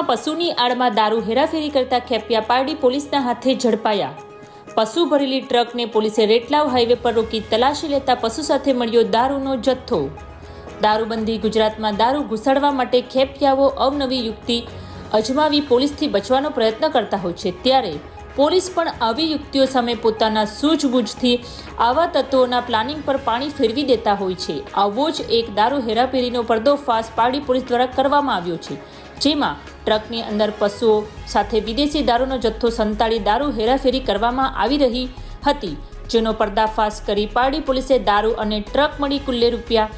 ભરૂચમાં પશુની આડમાં દારૂ હેરાફેરી કરતા ખેપિયા પારડી પોલીસના હાથે ઝડપાયા. પશુ ભરેલી ટ્રકને પોલીસે રેટલાવ હાઈવે પર રોકી તલાશી લેતા પશુ સાથે મળ્યો દારૂનો જથ્થો. દારૂબંધી ગુજરાતમાં દારૂ ઘુસાડવા માટે ખેપિયાઓ અવનવી યુક્તિ અજમાવી પોલીસથી બચવાનો પ્રયત્ન કરતા હોય છે. ત્યારે પોલીસ પણ આવી યુક્તિઓ સામે પોતાના સૂઝબૂઝથી આવા તત્વોના પ્લાનિંગ પર પાણી ફેરવી દેતા હોય છે. આવો જ એક દારૂ હેરાફેરીનો પર્દોફાશ પારડી પોલીસ દ્વારા કરવામાં આવ્યો છે. જેમાં ટ્રકની અંદર પશુઓ સાથે વિદેશી દારૂનો જથ્થો સંતાડી દારૂ હેરાફેરી કરવામાં આવી રહી હતી, જેનો પર્દાફાશ કરી પારડી પોલીસે દારૂ અને ટ્રક મળી કુલ્લે રૂપિયા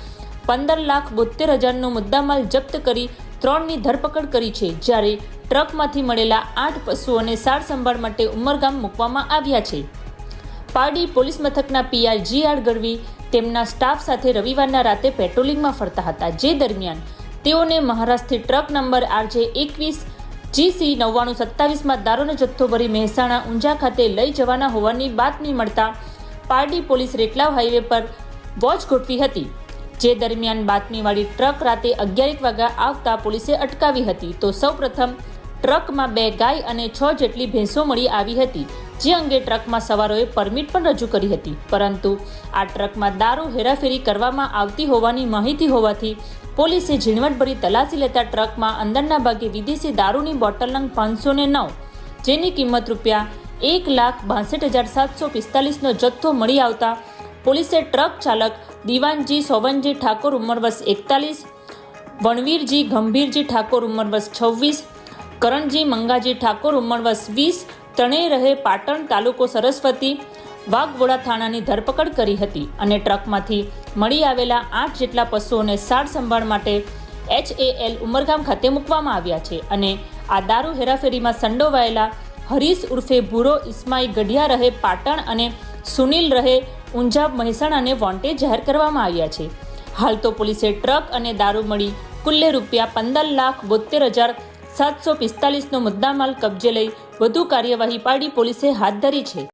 પંદર લાખ બોતેર હજારનો મુદ્દામાલ જપ્ત કરી ત્રણની ધરપકડ કરી છે, જ્યારે ટ્રકમાંથી મળેલા આઠ પશુઓને સાર સંભાળ માટે ઉમરગામ મૂકવામાં આવ્યા છે. પારડી પોલીસ મથકના P R G R Gadhvi તેમના સ્ટાફ સાથે રવિવારના રાતે પેટ્રોલિંગમાં ફરતા હતા, જે દરમિયાન તેઓને મહારાષ્ટ્રથી ટ્રક નંબર આરજે એકવીસ, જીસી નવ્વાણું, સત્તાવીસમાં દારૂનો જથ્થો ભરી મહેસાણા ઊંઝા ખાતે લઈ જવાના હોવાની બાતમી મળતા પારડી પોલીસ રેટલાવ હાઈવે પર વોચ ગોઠવી હતી. જે દરમિયાન બાતમીવાળી ટ્રક રાતે અગિયારેક વાગ્યા આવતા પોલીસે અટકાવી હતી તો સૌપ્રથમ ટ્રકમાં બે ગાય અને છ જેટલી ભેંસો મળી આવી હતી, જે અંગે ટ્રકમાં સવારોએ પરમિટ પણ રજૂ કરી હતી. પરંતુ આ ટ્રકમાં દારૂ હેરાફેરી કરવામાં આવતી હોવાની માહિતી હોવાથી પોલીસે ઝીણવટભરી તલાશી લેતા ટ્રકમાં અંદરના ભાગે વિદેશી દારૂની બોટલ નંગ પાંચસો ને નવ, જેની કિંમત રૂપિયા એક લાખ બાસઠ હજાર સાતસો પિસ્તાલીસનો જથ્થો મળી આવતા પોલીસે ટ્રક ચાલક દિવાનજી સોવનજી ઠાકોર ઉંમર એકતાલીસ, વણવીરજી ગંભીરજી ઠાકોર ઉંમર છવ્વીસ, કરણજી મંગાજી ઠાકોર ઉંમર વીસ, ત્રણેય રહે પાટણ તાલુકો સરસ્વતી, વાઘવોડા થાણાની ધરપકડ કરી હતી અને ટ્રકમાંથી મળી આવેલા આઠ જેટલા પશુઓને સાર સંભાળ માટે એચએએલ ઉમરગામ ખાતે મૂકવામાં આવ્યા છે અને આ દારૂ હેરાફેરીમાં સંડોવાયેલા હરીશ ઉર્ફે ભૂરો ઇસ્માઈ ગઢિયા રહે પાટણ અને સુનિલ રહે ઊંઝા મહેસાણાને વોન્ટેજ જાહેર કરવામાં આવ્યા છે. હાલ તો પોલીસે ટ્રક અને દારૂ મળી કુલ્લે રૂપિયા પંદર લાખ બોતેર હજાર સાતસો પિસ્તાલીસનો મુદ્દામાલ કબજે લઈ વધુ કાર્યવાહી પાડી પોલીસે હાથ ધરી છે.